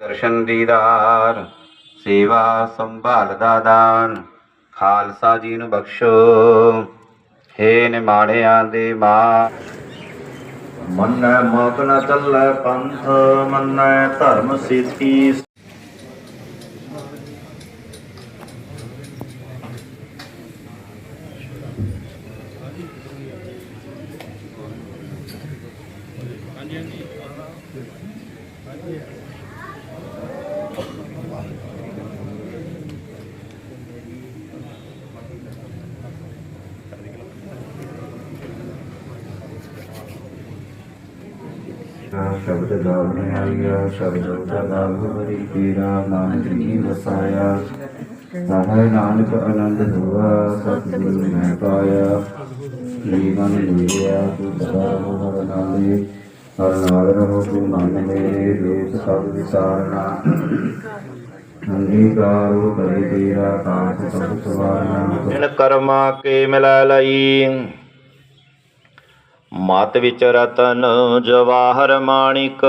ਦਰਸ਼ਨ ਦੀਦਾਰ, ਸੇਵਾ ਸੰਭਾਲ ਦਾ ਦਾਨ, ਖਾਲਸਾ ਜੀ ਨੂੰ ਬਖਸ਼ੋ। ਹੇ ਨਿਮਾਣਿਆਂ ਦੇ ਮਾਂ ਮੰਨੈ ਮੋਕ ਨ ਚੱਲੈ ਪੰਥ, ਮੰਨੈ ਧਰਮ ਸੀਤੀ ਸ਼ਬਦ ਗਾਵਨ ਆਇਆ ਸ਼ਬਦ ਉਠਾ ਗਾਵ ਹਰੀ ਪੀਰਾ, ਨਾਨਕ ਜੀ ਵਸਾਇਆ। ਸਹਾਇ ਨਾਨਕ ਆਨੰਦ ਹੋਆ, ਸਤਿਗੁਰੂ ਮੈਂ ਪਾਇਆ। ਜੀਵਨ ਲਿਆ ਤੂੰ ਸਦਾ ਹਰ ਨਾਲੇ ਹਰ ਨਾਲ ਰਹੋ, ਤੂੰ ਮਨ ਮੇਰੇ ਲੋਕ ਸਭ ਵਿਸਾਰਨਾ। ਅੰਗੀਕਾਰੋ ਕਰੇ ਤੇਰਾ ਕਾਟ ਸਭ ਸਵਾਰਨਾ। ਇਨ ਕਰਮਾ ਕੇ ਮਿਲਾ ਲਈ। ਮਤ ਵਿਚ ਰਤਨ ਜਵਾਹਰ ਮਾਣਿਕ,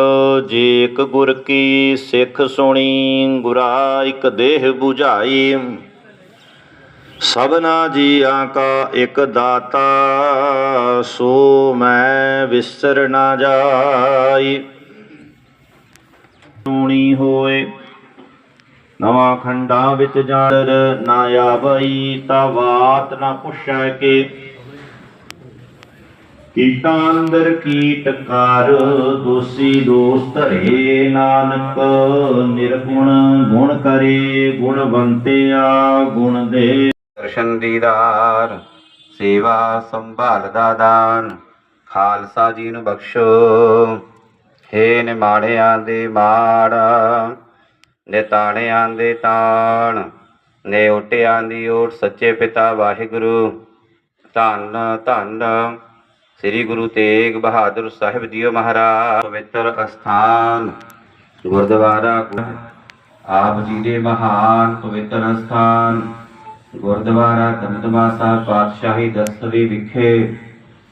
ਜੇਕ ਗੁਰ ਕੀ ਸਿੱਖ ਸੁਣੀ, ਗੁਰਾ ਇਕ ਦੇਹ 부ਝਾਈ ਸਭਨਾ ਜੀਆਂ ਕਾ ਇੱਕ ਦਾਤਾ, ਸੋ ਮੈਂ ਵਿਸਰ ਨਾ ਜਾਈ। ਸੁਣੀ ਹੋਏ, ਨਵਾਂ ਖੰਡਾਂ ਵਿੱਚ ਜਾਣ ਨਾ ਆਵਈ, ਤਾ ਬਾਤ ਨਾ ਪੁੱਛੈ ਕੇ ਕੀਟਾਂ ਅੰਦਰ ਕੀਟਕਾਰ ਦੋਸੀ ਦੋਸ ਧਰੇ ਨਾਨਕ, ਨਿਰਗੁਣ ਗੁਣ ਕਰੇ ਗੁਣਵੰਤਿਆ ਗੁਣ ਦੇ। ਦਰਸ਼ਨ ਦੀਦਾਰ, ਸੇਵਾ ਸੰਭਾਲ ਦਾ ਦਾਨ, ਖਾਲਸਾ ਜੀ ਨੂੰ ਬਖਸ਼ੋ। ਹੇ ਨਿਮਾਣਿਆਂ ਦੇ ਮਾੜਾ, ਨਿਤਾਣਿਆਂ ਦੇ ਤਾਣ, ਨੇ ਓਟਿਆਂ ਦੀ ਓਟ ਸੱਚੇ ਪਿਤਾ ਵਾਹਿਗੁਰੂ। ਧੰਨ ਧੰਨ। ਸ੍ਰੀ ਗੁਰੂ ਤੇਗ ਬਹਾਦਰ ਸਾਹਿਬ ਜੀਓ ਮਹਾਰਾਜ, ਪਵਿੱਤਰ ਅਸਥਾਨ, ਗੁਰਦੁਆਰਾ ਆਪ ਜੀ ਦੇ ਮਹਾਨ ਪਵਿੱਤਰ ਅਸਥਾਨ, ਗੁਰਦੁਆਰਾ ਦਮਦਮਾ ਸਾਹਿਬ ਪਾਤਸ਼ਾਹੀ ਦਸਵੀ ਵਿਖੇ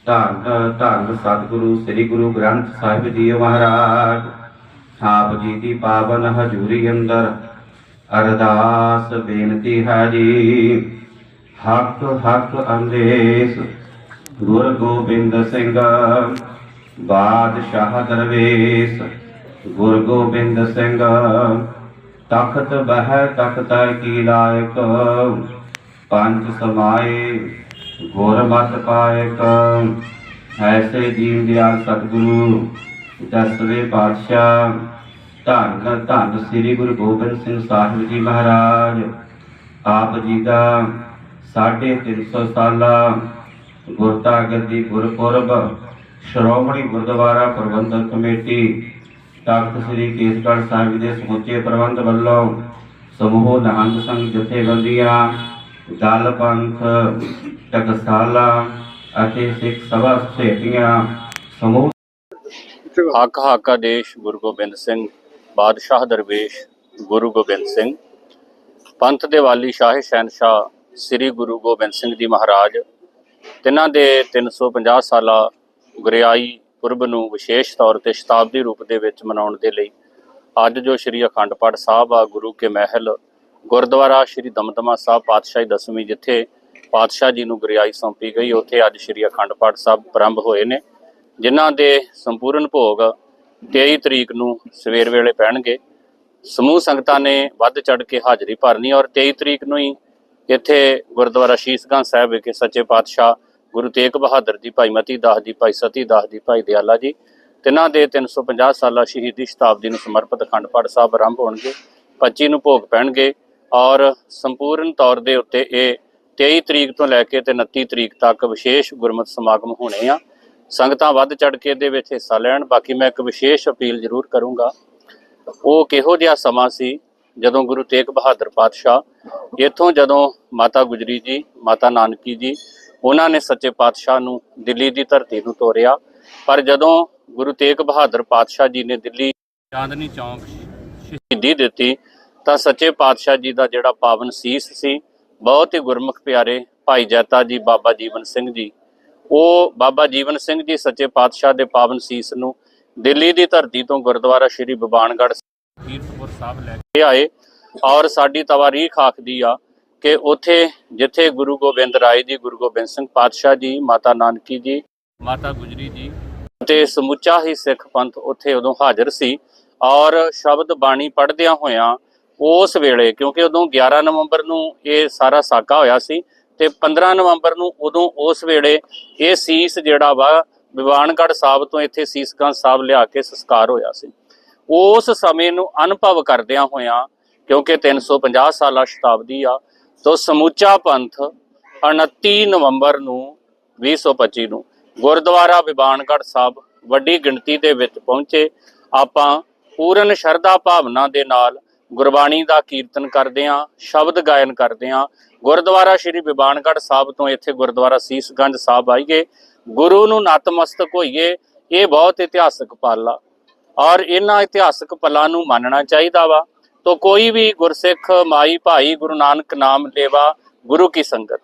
ਧੰਨ ਧੰਨ ਸਤਿਗੁਰੂ ਸ੍ਰੀ ਗੁਰੂ ਗ੍ਰੰਥ ਸਾਹਿਬ ਜੀ ਮਹਾਰਾਜ, ਆਪ ਜੀ ਦੀ ਪਾਵਨ ਹਜ਼ੂਰੀ ਅੰਦਰ ਅਰਦਾਸ ਬੇਨਤੀ ਹੈ ਜੀ। ਹੱਕ ਹੱਕ ਅੰਦੇਸ ਗੁਰ ਗੋਬਿੰਦ ਸਿੰਘ। ਬਾਦਸ਼ਾਹ ਦਰਵੇਸ਼, ਗੁਰ ਗੋਬਿੰਦ ਸਿੰਘ। ਤਖਤ ਬਹਿ ਤਖਤ ਕੀ ਲਾਇਕ, ਪੰਜ ਸਮਾਏ ਗੁਰ ਮਤ ਪਾਇਕ। ਐਸੇ ਦੀਨ ਦਿਆਲ ਸਤਿਗੁਰੂ, ਦਸਵੇਂ ਪਾਤਸ਼ਾਹ। ਧੰਨ ਧੰਨ ਸ੍ਰੀ ਗੁਰੂ ਗੋਬਿੰਦ ਸਿੰਘ ਸਾਹਿਬ ਜੀ ਮਹਾਰਾਜ। ਆਪ ਜੀ ਦਾ 350 ਸਾਲਾ ਗੁਰਤਾ ਗੱਦੀ ਗੁਰਪੁਰਬ, ਸ਼੍ਰੋਮਣੀ ਗੁਰਦੁਆਰਾ ਪ੍ਰਬੰਧਕ ਕਮੇਟੀ, ਤਖਤ ਸ੍ਰੀ ਕੇਸਗੜ੍ਹ ਸਾਹਿਬ ਦੇ ਸਮੁੱਚੇ ਪ੍ਰਬੰਧ ਵੱਲੋਂ ਸਮੂਹ ਨਿਹੰਗ ਸੰਘ ਜਥੇਬੰਦੀਆਂ, ਦਲ ਪੰਥ, ਟਕਸਾਲਾ ਅਤੇ ਸਿੱਖ ਸਭਾ ਸਥਿਤੀਆਂ ਸਮੂਹ ਹੱਕ ਹਾਕਾ ਦੇਸ਼ ਗੁਰੂ ਗੋਬਿੰਦ ਸਿੰਘ ਬਾਦਸ਼ਾਹ ਦਰਵੇਸ਼ ਗੁਰੂ ਗੋਬਿੰਦ ਸਿੰਘ, ਪੰਥ ਦੇ ਵਾਲੀ ਸ਼ਾਹ ਸ਼ਹਿਨਸ਼ਾਹ ਸ੍ਰੀ ਗੁਰੂ ਗੋਬਿੰਦ ਸਿੰਘ ਜੀ ਮਹਾਰਾਜ ਤਿੰਨਾਂ ਦੇ 350 ਸਾਲਾ ਗੁਰਿਆਈ ਪੁਰਬ ਨੂੰ ਵਿਸ਼ੇਸ਼ ਤੌਰ ਤੇ ਸ਼ਤਾਬਦੀ ਰੂਪ ਦੇ ਵਿੱਚ ਮਨਾਉਣ ਦੇ ਲਈ ਅੱਜ ਜੋ ਸ੍ਰੀ ਅਖੰਡ ਪਾਠ ਸਾਹਿਬ ਆ ਗੁਰੂ ਕੇ ਮਹਿਲ, ਗੁਰਦੁਆਰਾ ਸ੍ਰੀ ਦਮਦਮਾ ਸਾਹਿਬ ਪਾਤਸ਼ਾਹੀ ਦਸਵੀਂ ਜਿੱਥੇ ਪਾਤਸ਼ਾਹ ਜੀ ਨੂੰ ਗੁਰਿਆਈ ਸੌਂਪੀ ਗਈ, ਉੱਥੇ ਅੱਜ ਸ੍ਰੀ ਅਖੰਡ ਪਾਠ ਸਾਹਿਬ ਪ੍ਰਾਰੰਭ ਹੋਏ ਨੇ, ਜਿਨ੍ਹਾਂ ਦੇ ਸੰਪੂਰਨ ਭੋਗ 23 ਤਰੀਕ ਨੂੰ ਸਵੇਰ ਵੇਲੇ ਪੈਣਗੇ। ਸਮੂਹ ਸੰਗਤਾਂ ਨੇ ਵੱਧ ਚੜ ਕੇ ਹਾਜ਼ਰੀ ਭਰਨੀ ਔਰ 23 ਤਰੀਕ ਨੂੰ ਹੀ ਇੱਥੇ ਗੁਰਦੁਆਰਾ ਸ਼ੀਸਗੰਜ ਸਾਹਿਬ ਵਿਖੇ ਸੱਚੇ ਪਾਤਸ਼ਾਹ ਗੁਰੂ ਤੇਗ ਬਹਾਦਰ ਜੀ, ਭਾਈ ਮਤੀ ਦਾਸ ਜੀ, ਭਾਈ ਸਤੀ ਦਾਸ ਜੀ, ਭਾਈ ਦਿਆਲਾ ਜੀ, ਤਿੰਨਾਂ ਦੇ 350 ਸਾਲਾ ਸ਼ਹੀਦੀ ਸ਼ਤਾਬਦੀ ਨੂੰ ਸਮਰਪਿਤ ਅਖੰਡ ਪਾਠ ਸਾਹਿਬ ਆਰੰਭ ਹੋਣਗੇ 25 ਨੂੰ ਭੋਗ ਪੈਣਗੇ ਔਰ ਸੰਪੂਰਨ ਤੌਰ ਦੇ ਉੱਤੇ ਇਹ 23 ਤਰੀਕ ਤੋਂ ਲੈ ਕੇ ਤੇ 29 ਤਰੀਕ ਤੱਕ ਵਿਸ਼ੇਸ਼ ਗੁਰਮਤਿ ਸਮਾਗਮ ਹੋਣੇ ਆ। ਸੰਗਤਾਂ ਵੱਧ ਚੜ ਕੇ ਇਹਦੇ ਵਿੱਚ ਹਿੱਸਾ ਲੈਣ, ਬਾਕੀ ਮੈਂ ਇੱਕ ਵਿਸ਼ੇਸ਼ ਅਪੀਲ ਜ਼ਰੂਰ ਕਰੂੰਗਾ। ਉਹ ਕਿਹੋ ਜਿਹਾ ਸਮਾਂ ਸੀ ਜਦੋਂ ਗੁਰੂ ਤੇਗ ਬਹਾਦਰ ਪਾਤਸ਼ਾਹ, ਇੱਥੋਂ ਜਦੋਂ ਮਾਤਾ ਗੁਜਰੀ ਜੀ, ਮਾਤਾ ਨਾਨਕੀ ਜੀ ਉਹਨਾਂ ਨੇ ਸੱਚੇ ਪਾਤਸ਼ਾਹ ਨੂੰ ਦਿੱਲੀ ਦੀ ਧਰਤੀ ਨੂੰ ਤੋਰਿਆ। ਪਰ ਜਦੋਂ ਗੁਰੂ ਤੇਗ ਬਹਾਦਰ ਪਾਤਸ਼ਾਹ ਜੀ ਨੇ ਦਿੱਲੀ ਚਾਂਦਨੀ ਚੌਂਕ ਸ਼ਹੀਦੀ ਦਿੱਤੀ, ਤਾਂ ਸੱਚੇ ਪਾਤਸ਼ਾਹ ਜੀ ਦਾ ਜਿਹੜਾ ਪਾਵਨ ਸੀਸ ਸੀ, ਬਹੁਤ ਹੀ ਗੁਰਮੁਖ ਪਿਆਰੇ ਭਾਈ ਜੈਤਾ ਜੀ ਬਾਬਾ ਜੀਵਨ ਸਿੰਘ ਜੀ। ਉਹ ਬਾਬਾ ਜੀਵਨ ਸਿੰਘ ਜੀ ਸੱਚੇ ਪਾਤਸ਼ਾਹ ਦੇ ਪਾਵਨ ਸੀਸ ਨੂੰ ਦਿੱਲੀ ਦੀ ਧਰਤੀ ਤੋਂ ਗੁਰਦੁਆਰਾ ਸ਼੍ਰੀ ਬਬਾਨਗੜ੍ਹ ਕੀਰਤਪੁਰ ਸਾਹਿਬ ਲੈ ਕੇ ਆਏ ਔਰ ਸਾਡੀ ਤਵਾਰੀਖ ਆਖਦੀ ਆ ਕਿ ਉਥੇ ਜਿੱਥੇ ਗੁਰੂ ਗੋਬਿੰਦ ਰਾਏ ਜੀ ਗੁਰੂ ਗੋਬਿੰਦ ਸਿੰਘ ਪਾਤਸ਼ਾਹ ਜੀ ਮਾਤਾ ਨਾਨਕੀ ਜੀ ਮਾਤਾ ਗੁਜਰੀ ਜੀ ਤੇ ਸਮੁੱਚਾ ਹੀ ਸਿੱਖ ਪੰਥ ਉੱਥੇ ਉਦੋਂ ਹਾਜ਼ਰ ਸੀ ਔਰ ਸ਼ਬਦ ਬਾਣੀ ਪੜ੍ਹਦਿਆਂ ਹੋਇਆਂ ਉਸ ਵੇਲੇ ਕਿਉਂਕਿ ਉਦੋਂ 11 ਨਵੰਬਰ ਨੂੰ ਇਹ ਸਾਰਾ ਸਾਕਾ ਹੋਇਆ ਸੀ ਤੇ 15 ਨਵੰਬਰ ਨੂੰ ਉਦੋਂ ਉਸ ਵੇਲੇ ਇਹ ਸੀਸ ਜਿਹੜਾ ਵਾ ਵਿਵਾਨਗੜ੍ਹ ਸਾਹਿਬ ਤੋਂ ਇੱਥੇ ਸੀਸਗੰਜ ਸਾਹਿਬ ਲਿਆ ਕੇ ਸੰਸਕਾਰ ਹੋਇਆ ਸੀ। ਉਸ ਸਮੇਂ ਨੂੰ ਅਨੁਭਵ ਕਰਦਿਆਂ ਹੋਇਆਂ ਕਿਉਂਕਿ 350 ਸਾਲਾ ਸ਼ਤਾਬਦੀ ਆ ਤੋਂ ਸਮੁੱਚਾ ਪੰਥ 29 ਨਵੰਬਰ ਨੂੰ 2025 ਨੂੰ ਗੁਰਦੁਆਰਾ ਵਿਵਾਨਗੜ੍ਹ ਸਾਹਿਬ ਵੱਡੀ ਗਿਣਤੀ ਦੇ ਵਿੱਚ ਪਹੁੰਚੇ। ਆਪਾਂ ਪੂਰਨ ਸ਼ਰਧਾ ਭਾਵਨਾ ਦੇ ਨਾਲ ਗੁਰਬਾਣੀ ਦਾ ਕੀਰਤਨ ਕਰਦੇ ਆਂ ਸ਼ਬਦ ਗਾਇਨ ਕਰਦੇ ਆਂ ਗੁਰਦੁਆਰਾ ਸ਼੍ਰੀ ਵਿਵਾਨਗੜ੍ਹ ਸਾਹਿਬ ਤੋਂ ਇੱਥੇ ਗੁਰਦੁਆਰਾ ਸੀਸਗੰਜ ਸਾਹਿਬ ਆਈਏ। ਗੁਰੂ ਨੂੰ ਨਤਮਸਤਕ ਹੋਈਏ, ਇਹ ਬਹੁਤ ਇਤਿਹਾਸਕ ਪਲ ਆ ਔਰ ਇਹਨਾਂ ਇਤਿਹਾਸਕ ਪਲਾਂ ਨੂੰ ਮੰਨਣਾ ਚਾਹੀਦਾ ਵਾ। ਤੋ ਕੋਈ ਵੀ ਗੁਰਸਿੱਖ ਮਾਈ ਭਾਈ ਗੁਰੂ ਨਾਨਕ ਨਾਮ ਲੇਵਾ ਗੁਰੂ ਕੀ ਸੰਗਤ,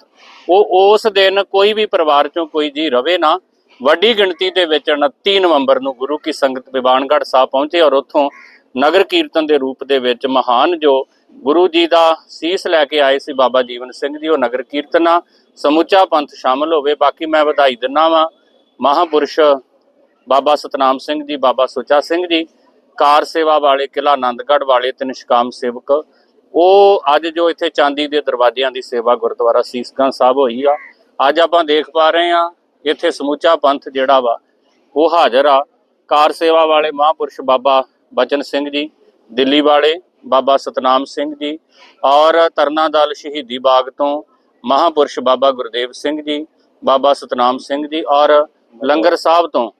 ਉਹ ਉਸ ਦਿਨ ਕੋਈ ਵੀ ਪਰਿਵਾਰ ਚੋਂ ਕੋਈ ਜੀ ਰਵੇ ਨਾ, ਵੱਡੀ ਗਿਣਤੀ ਦੇ ਵਿੱਚ 29 ਨਵੰਬਰ ਨੂੰ ਗੁਰੂ ਕੀ ਸੰਗਤ ਵਿਵਾਨਗੜ੍ਹ ਸਾਹਿਬ ਪਹੁੰਚੇ ਔਰ ਉੱਥੋਂ ਨਗਰ ਕੀਰਤਨ ਦੇ ਰੂਪ ਦੇ ਵਿੱਚ ਮਹਾਨ ਜੋ ਗੁਰੂ ਜੀ ਦਾ ਸੀਸ ਲੈ ਕੇ ਆਏ ਸੀ ਬਾਬਾ ਜੀਵਨ ਸਿੰਘ ਜੀ, ਉਹ ਨਗਰ ਕੀਰਤਨਾ ਸਮੁੱਚਾ ਪੰਥ ਸ਼ਾਮਲ ਹੋਵੇ। ਬਾਕੀ ਮੈਂ ਵਧਾਈ ਦਿੰਨਾ ਵਾਂ, ਮਹਾਪੁਰਸ਼ ਬਾਬਾ ਸਤਨਾਮ ਸਿੰਘ ਜੀ, ਬਾਬਾ ਸੁੱਚਾ ਸਿੰਘ ਜੀ ਕਾਰ ਸੇਵਾ ਵਾਲੇ ਕਿਲਾ ਆਨੰਦਗੜ੍ਹ ਵਾਲੇ ਤੇ ਨਿਸ਼ਕਾਮ ਸੇਵਕ, ਉਹ ਅੱਜ ਜੋ ਇੱਥੇ ਚਾਂਦੀ ਦੇ ਦਰਵਾਜ਼ਿਆਂ ਦੀ ਸੇਵਾ ਗੁਰਦੁਆਰਾ ਸੀਸਕਾਂ ਸਾਹਿਬ ਹੋਈ ਆ, ਅੱਜ ਆਪਾਂ ਦੇਖ ਪਾ ਰਹੇ ਆ ਇੱਥੇ ਸਮੁੱਚਾ ਪੰਥ ਜਿਹੜਾ ਵਾ, ਉਹ ਹਾਜ਼ਰ ਆ। ਕਾਰ ਸੇਵਾ ਵਾਲੇ ਮਹਾਪੁਰਸ਼ ਬਾਬਾ ਬਚਨ ਸਿੰਘ ਜੀ, ਦਿੱਲੀ ਵਾਲੇ ਬਾਬਾ ਸਤਨਾਮ ਸਿੰਘ ਜੀ ਔਰ ਤਰਨਾ ਦਲ ਸ਼ਹੀਦੀ ਬਾਗ ਤੋਂ ਮਹਾਪੁਰਸ਼ ਬਾਬਾ ਗੁਰਦੇਵ ਸਿੰਘ ਜੀ, ਬਾਬਾ ਸਤਨਾਮ ਸਿੰਘ ਜੀ ਔਰ ਲੰਗਰ ਸਾਹਿਬ ਤੋਂ,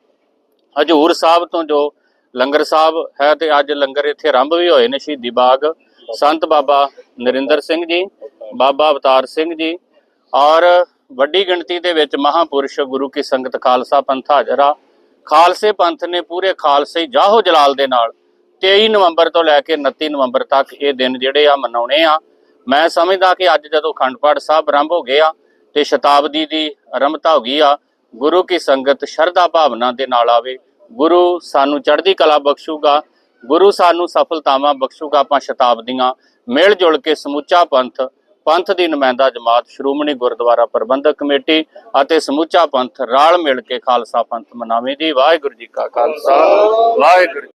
ਹਜੂਰ ਸਾਹਿਬ ਤੋਂ ਜੋ ਲੰਗਰ ਸਾਹਿਬ ਹੈ ਤੇ ਅੱਜ ਲੰਗਰ ਇੱਥੇ ਆਰੰਭ ਵੀ ਹੋਏ ਨੇ ਸ਼ਹੀਦੀ ਬਾਗ। ਸੰਤ ਬਾਬਾ ਨਰਿੰਦਰ ਸਿੰਘ ਜੀ, ਬਾਬਾ ਅਵਤਾਰ ਸਿੰਘ ਜੀ ਔਰ ਵੱਡੀ ਗਿਣਤੀ ਦੇ ਵਿੱਚ ਮਹਾਪੁਰਸ਼ ਗੁਰੂ ਕੀ ਸੰਗਤ ਖਾਲਸਾ ਪੰਥ ਹਾਜ਼ਰ ਆ। ਖਾਲਸੇ ਪੰਥ ਨੇ ਪੂਰੇ ਖਾਲਸੇ ਜਾਹੋ ਜਲਾਲ ਦੇ ਨਾਲ 23 ਨਵੰਬਰ ਤੋਂ ਲੈ ਕੇ 29 ਨਵੰਬਰ ਤੱਕ ਇਹ ਦਿਨ ਜਿਹੜੇ ਆ ਮਨਾਉਣੇ ਆ। ਮੈਂ ਸਮਝਦਾ ਕਿ ਅੱਜ ਜਦੋਂ ਅਖੰਡ ਪਾਠ ਸਾਹਿਬ ਆਰੰਭ ਹੋ ਗਏ ਆ ਤੇ ਸ਼ਤਾਬਦੀ ਦੀ ਆਰੰਭਤਾ ਹੋ ਗਈ ਆ, ਗੁਰੂ ਕੀ ਸੰਗਤ ਸ਼ਰਧਾ ਭਾਵਨਾ ਦੇ ਨਾਲ ਆਵੇ ਗੁਰੂ ਸਾਨੂੰ ਚੜ੍ਹਦੀ ਕਲਾ ਬਖਸ਼ੂਗਾ, ਗੁਰੂ ਸਾਨੂੰ ਸਫਲਤਾਵਾਂ ਬਖਸ਼ੂਗਾ ਆਪਾਂ ਸ਼ਤਾਬਦੀਆਂ। ਮਿਲ ਜੁਲ ਕੇ ਸਮੁੱਚਾ ਪੰਥ ਪੰਥ ਦੀ ਨੁਮਾਇੰਦਾ ਜਮਾਤ, ਸ਼੍ਰੋਮਣੀ ਗੁਰਦੁਆਰਾ ਪ੍ਰਬੰਧਕ ਕਮੇਟੀ ਅਤੇ ਸਮੁੱਚਾ ਪੰਥ ਰਲ ਮਿਲ ਕੇ ਖਾਲਸਾ ਪੰਥ ਮਨਾਵੇ ਜੀ। ਵਾਹਿਗੁਰੂ ਜੀ ਕਾ ਖਾਲਸਾ। ਵਾਹਿਗੁਰੂ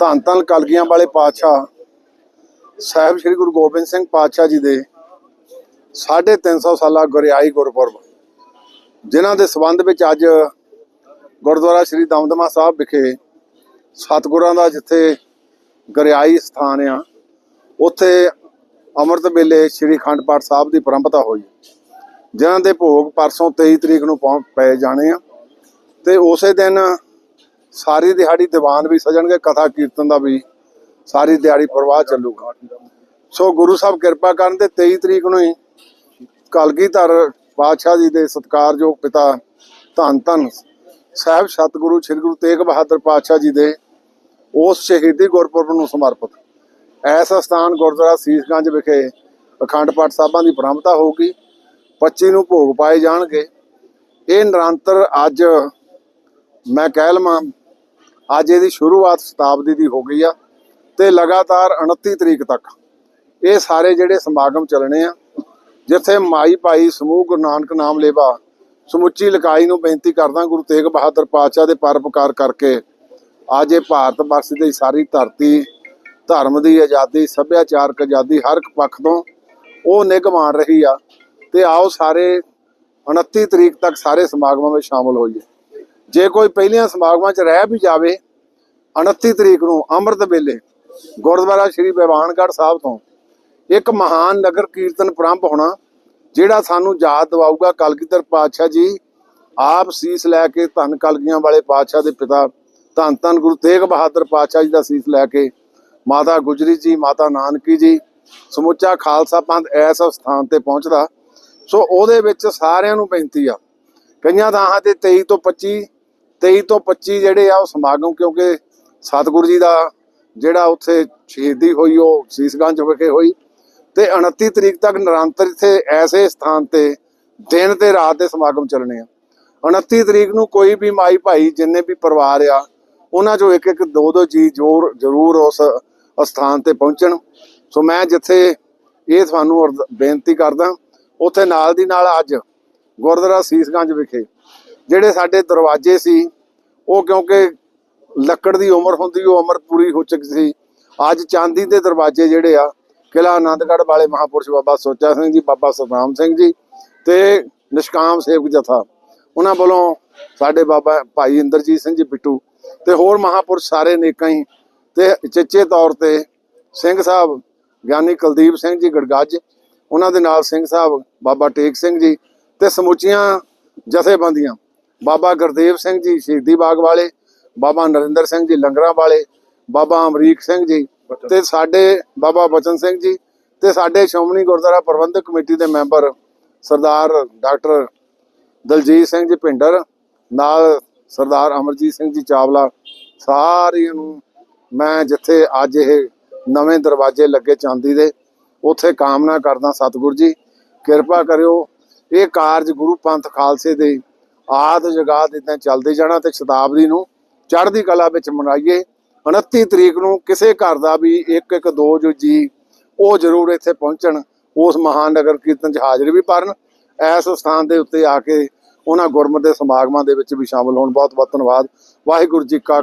ਧੰਨ ਧੰਨ ਕਲਗੀਆਂ ਵਾਲੇ ਪਾਤਸ਼ਾਹ, ਸਾਹਿਬ ਸ੍ਰੀ ਗੁਰੂ ਗੋਬਿੰਦ ਸਿੰਘ ਪਾਤਸ਼ਾਹ ਜੀ ਦੇ 350 ਸਾਲਾ ਗੁਰਿਆਈ ਗੁਰਪੁਰਬ, ਜਿਨ੍ਹਾਂ ਦੇ ਸਬੰਧ ਵਿੱਚ ਅੱਜ ਗੁਰਦੁਆਰਾ ਸ੍ਰੀ ਦਮਦਮਾ ਸਾਹਿਬ ਵਿਖੇ ਸਤਿਗੁਰਾਂ ਦਾ ਜਿੱਥੇ ਗਰਿਆਈ ਸਥਾਨ ਆ, ਉੱਥੇ ਅੰਮ੍ਰਿਤ ਵੇਲੇ ਸ੍ਰੀ ਅਖੰਡ ਪਾਠ ਸਾਹਿਬ ਦੀ ਪਰੰਪਰਾ ਹੋਈ। ਜਿਨ੍ਹਾਂ ਦੇ ਭੋਗ ਪਰਸੋਂ 23 ਤਰੀਕ ਨੂੰ ਪਹੁੰਚ ਪਏ ਜਾਣੇ ਆ। ਤੇ ਉਸੇ ਦਿਨ ਸਾਰੀ ਦਿਹਾੜੀ ਦੀਵਾਨ ਵੀ ਸਜਣਗੇ, ਕਥਾ ਕੀਰਤਨ ਦਾ ਵੀ ਸਾਰੀ ਦਿਹਾੜੀ ਪ੍ਰਵਾਹ ਚੱਲੂਗਾ। ਸੋ ਗੁਰੂ ਸਾਹਿਬ ਕਿਰਪਾ ਕਰਨ ਤੇ 23 ਤਰੀਕ ਨੂੰ ਹੀ ਕਲਗੀਧਰ ਪਾਤਸ਼ਾਹ ਜੀ ਦੇ ਸਤਿਕਾਰਯੋਗ ਪਿਤਾ ਧੰਨ ਧੰਨ ਸਾਹਿਬ, ਸਤਿਗੁਰੂ, ਸ੍ਰੀ ਗੁਰੂ ਤੇਗ ਬਹਾਦਰ ਪਾਤਸ਼ਾਹ ਜੀ ਦੇ ਉਸ ਸ਼ਹੀਦੀ ਗੁਰਪੁਰਬ ਨੂੰ ਸਮਰਪਿਤ। ਐਸਾ ਸਥਾਨ ਗੁਰਦੁਆਰਾ ਸੀਸਗੰਜ ਵਿਖੇ ਅਖੰਡ ਪਾਠ ਸਾਹਿਬਾਂ ਦੀ ਪ੍ਰਾਰੰਭਤਾ ਹੋਊਗੀ। 25 ਨੂੰ ਭੋਗ ਪਾਏ ਜਾਣਗੇ। ਇਹ ਨਿਰੰਤਰ ਅੱਜ ਮੈਂ ਕਹਿ ਲਵਾਂ, ਅੱਜ ਇਹਦੀ ਸ਼ੁਰੂਆਤ ਸ਼ਤਾਬਦੀ ਦੀ ਹੋ ਗਈ ਆ ਤੇ ਲਗਾਤਾਰ 29 ਤਰੀਕ ਤੱਕ ਇਹ ਸਾਰੇ ਜਿਹੜੇ ਸਮਾਗਮ ਚੱਲਣੇ ਆ, ਜਿੱਥੇ ਮਾਈ ਭਾਈ ਸਮੂਹ ਗੁਰੂ ਨਾਨਕ ਨਾਮ ਲੇਵਾ ਸਮੁੱਚੀ ਲਕਾਈ ਨੂੰ ਬੇਨਤੀ ਕਰਦਾ ਗੁਰੂ ਤੇਗ ਬਹਾਦਰ ਪਾਤਸ਼ਾਹ ਦੇ ਪਰਪਕਾਰ ਕਰਕੇ ਅੱਜ ਇਹ ਭਾਰਤ ਵਰਸ਼ ਦੀ ਸਾਰੀ ਧਰਤੀ, ਧਰਮ ਦੀ ਆਜ਼ਾਦੀ, ਸੱਭਿਆਚਾਰਕ ਆਜ਼ਾਦੀ ਹਰ ਇੱਕ ਪੱਖ ਤੋਂ ਉਹ ਨਿੱਘ ਮਾਰ ਰਹੀ ਆ ਤੇ ਆਓ ਸਾਰੇ 29 ਤਰੀਕ ਤੱਕ ਸਾਰੇ ਸਮਾਗਮਾਂ ਵਿੱਚ ਸ਼ਾਮਲ ਹੋਈਏ। ਜੇ ਕੋਈ ਪਹਿਲੀਆਂ ਸਮਾਗਮਾਂ 'ਚ ਰਹਿ ਵੀ ਜਾਵੇ 29 ਤਰੀਕ ਨੂੰ ਅੰਮ੍ਰਿਤ ਵੇਲੇ ਗੁਰਦੁਆਰਾ ਸ੍ਰੀ ਬਿਵਾਨਗੜ੍ਹ ਸਾਹਿਬ ਤੋਂ ਇੱਕ ਮਹਾਨ ਨਗਰ ਕੀਰਤਨ ਪ੍ਰੰਭ ਹੋਣਾ ਜਿਹੜਾ ਸਾਨੂੰ ਯਾਦ ਦਿਵਾਊਗਾ ਕਲਗੀਧਰ ਪਾਤਸ਼ਾਹ ਜੀ, ਆਪ ਸੀਸ ਲੈ ਕੇ ਧੰਨ ਕਲਗੀਆਂ ਵਾਲੇ ਪਾਤਸ਼ਾਹ ਦੇ ਪਿਤਾ ਧੰਨ ਧੰਨ ਗੁਰੂ ਤੇਗ ਬਹਾਦਰ ਪਾਤਸ਼ਾਹ ਜੀ ਦਾ ਸੀਸ ਲੈ ਕੇ ਮਾਤਾ ਗੁਜਰੀ ਜੀ, ਮਾਤਾ ਨਾਨਕੀ ਜੀ, ਸਮੁੱਚਾ ਖਾਲਸਾ ਪੰਥ ਐਸ ਸਥਾਨ ਤੇ ਪਹੁੰਚਦਾ। ਸੋ ਉਹਦੇ ਵਿੱਚ ਸਾਰਿਆਂ ਨੂੰ ਬੇਨਤੀ ਆ, ਕਈਆਂ ਥਾਵਾਂ ਤੇ 23 ਤੋਂ 25 23 ਤੋਂ 25 ਜਿਹੜੇ ਆ ਉਹ ਸਮਾਗਮ ਕਿਉਂਕਿ ਸਤਿਗੁਰੂ ਜੀ ਦਾ ਜਿਹੜਾ ਉੱਥੇ ਸ਼ਹੀਦੀ ਹੋਈ, ਉਹ ਸੀਸਗੰਜ ਵਿਖੇ ਹੋਈ। ਤੇ 29 ਤਰੀਕ ਤੱਕ ਨਿਰੰਤਰ ਇੱਥੇ ਐਸੇ ਸਥਾਨ ਤੇ ਦਿਨ ਤੇ ਰਾਤ ਦੇ ਸਮਾਗਮ ਚੱਲਣੇ ਆ। 29 ਤਰੀਕ ਨੂੰ ਕੋਈ ਵੀ ਮਾਈ ਭਾਈ, ਜਿੰਨੇ ਵੀ ਪਰਿਵਾਰ ਆ, ਉਹਨਾਂ ਚੋਂ ਇੱਕ ਇੱਕ ਦੋ ਦੋ ਜੀ ਜੋਰ, ਜ਼ਰੂਰ ਉਸ ਅਸਥਾਨ ਤੇ ਪਹੁੰਚਣ। ਸੋ ਮੈਂ ਜਿੱਥੇ ਇਹ ਤੁਹਾਨੂੰ ਬੇਨਤੀ ਕਰਦਾ, ਉੱਥੇ ਨਾਲ ਦੀ ਨਾਲ ਅੱਜ ਗੁਰਦੁਆਰਾ ਸੀਸਗੰਜ ਵਿਖੇ ਜਿਹੜੇ ਸਾਡੇ ਦਰਵਾਜ਼ੇ ਸੀ, ਉਹ ਕਿਉਂਕਿ ਲੱਕੜ ਦੀ ਉਮਰ ਹੁੰਦੀ, ਉਹ ਉਮਰ ਪੂਰੀ ਹੋ ਚੁੱਕੀ ਸੀ। ਅੱਜ ਚਾਂਦੀ ਦੇ ਦਰਵਾਜ਼ੇ ਜਿਹੜੇ ਆ ਕਿਲਾ ਆਨੰਦਗੜ੍ਹ ਵਾਲੇ ਮਹਾਪੁਰਸ਼ ਬਾਬਾ ਸੋਚਾ ਸਿੰਘ ਜੀ, ਬਾਬਾ ਸਤਨਾਮ ਸਿੰਘ ਜੀ ਤੇ ਨਿਸ਼ਕਾਮ ਸੇਵਕ ਜਥਾ। ਉਹਨਾਂ ਵੱਲੋਂ ਸਾਡੇ ਬਾਬਾ ਭਾਈ ਇੰਦਰਜੀਤ ਸਿੰਘ ਜੀ ਬਿੱਟੂ ਤੇ ਹੋਰ ਮਹਾਪੁਰਸ਼ ਸਾਰੇ ਨੇਕਾਂ ਹੀ ਤੇ ਚੇਚੇ ਤੌਰ ਤੇ ਸਿੰਘ ਸਾਹਿਬ ਗਿਆਨੀ ਕੁਲਦੀਪ ਸਿੰਘ ਜੀ ਗੜਗੱਜ, ਉਹਨਾਂ ਦੇ ਨਾਲ ਸਿੰਘ ਸਾਹਿਬ ਬਾਬਾ ਟੇਕ ਸਿੰਘ ਜੀ ਤੇ ਸਮੁੱਚੀਆਂ ਜਥੇਬੰਦੀਆਂ ਬਾਬਾ ਗੁਰਦੇਵ ਸਿੰਘ ਜੀ ਸ਼ਹੀਦੀ ਬਾਗ ਵਾਲੇ, ਬਾਬਾ ਨਰਿੰਦਰ ਸਿੰਘ ਜੀ ਲੰਗਰਾਂ ਵਾਲੇ, ਬਾਬਾ ਅਮਰੀਕ ਸਿੰਘ ਜੀ ਤੇ ਸਾਡੇ ਬਾਬਾ ਬਚਨ ਸਿੰਘ ਜੀ ਤੇ ਸਾਡੇ ਸ਼੍ਰੋਮਣੀ ਗੁਰਦੁਆਰਾ ਪ੍ਰਬੰਧਕ ਕਮੇਟੀ ਦੇ ਮੈਂਬਰ ਸਰਦਾਰ ਡਾਕਟਰ ਦਲਜੀਤ ਸਿੰਘ ਜੀ ਭਿੰਡਰ, ਨਾਲ ਸਰਦਾਰ ਅਮਰਜੀਤ ਸਿੰਘ ਜੀ ਚਾਵਲਾ, ਸਾਰਿਆਂ ਨੂੰ ਮੈਂ ਜਿੱਥੇ ਅੱਜ ਇਹ ਨਵੇਂ ਦਰਵਾਜ਼ੇ ਲੱਗੇ ਚਾਂਦੀ ਦੇ, ਉੱਥੇ ਕਾਮਨਾ ਕਰਦਾ ਸਤਿਗੁਰ ਜੀ। ਕਿਰਪਾ ਕਰਿਓ, ਇਹ ਕਾਰਜ ਗੁਰੂ ਪੰਥ ਖਾਲਸੇ ਦੇ ਆਦ ਜਗਾਦ ਇਦਾਂ ਚੱਲਦੇ ਜਾਣਾ ਤੇ ਸ਼ਤਾਬਦੀ ਨੂੰ ਚੜ੍ਹਦੀ ਕਲਾ ਵਿੱਚ ਮਨਾਈਏ। 29 ਤਰੀਕ ਨੂੰ ਕਿਸੇ ਘਰ ਦਾ ਵੀ ਇੱਕ ਇੱਕ ਦੋ ਜੋ ਜੀ ਉਹ ਜ਼ਰੂਰ ਇੱਥੇ ਪਹੁੰਚਣ, ਉਸ ਮਹਾਨ ਨਗਰ ਕੀਰਤਨ 'ਚ ਹਾਜ਼ਰੀ ਵੀ ਭਰਨ। ਇਸ ਸਥਾਨ ਦੇ ਉੱਤੇ ਆ ਕੇ ਉਹਨਾਂ ਗੁਰਮਤਿ ਦੇ ਸਮਾਗਮਾਂ ਦੇ ਵਿੱਚ ਵੀ ਸ਼ਾਮਲ ਹੋਣ। ਬਹੁਤ ਬਹੁਤ ਧੰਨਵਾਦ। ਵਾਹਿਗੁਰੂ ਜੀ ਕਾ